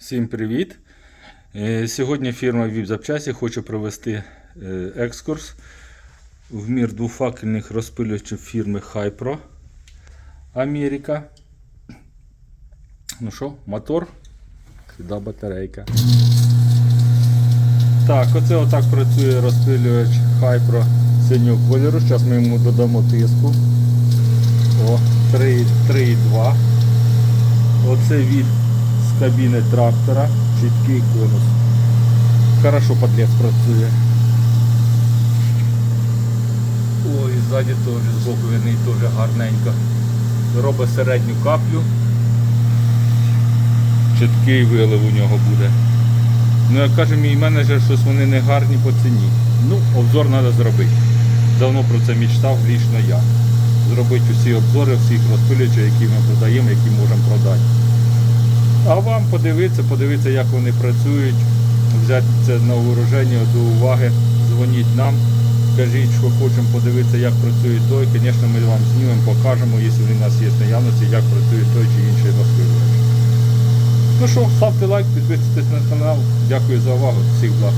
Всім привіт! Е, Сьогодні фірма VIP Запчасті хоче провести е, екскурс в мір двофакельних розпилювачів фірми Hypro Америка. Ну що, мотор, сюди батарейка. Так, оце отак працює розпилювач Hypro синього кольору. Зараз ми йому додамо тиску. О, 3,2. Оце від кабіни трактора. Чіткий конус. Хорошо подлец працює. Ой, ззаді теж збоку він теж гарненько. Робить середню каплю. Чіткий вилив у нього буде. Ну, як каже мій менеджер, щось вони не гарні по ціні. Ну, обзор треба зробити. Давно про це мечтав лічно я. Зробити усі обзори всіх розпилювачів, які ми продаємо, які можемо продати. А вам подивитися, подивитися, як вони працюють, взяти це на вооруження до уваги, дзвоніть нам, кажіть, що хочемо подивитися, як працює той. Звісно, ми вам знімемо, покажемо, якщо у нас є наявності, як працює той чи інший розпилювач. Ну що, ставте лайк, підписуйтесь на канал. Дякую за увагу. Всіх благ.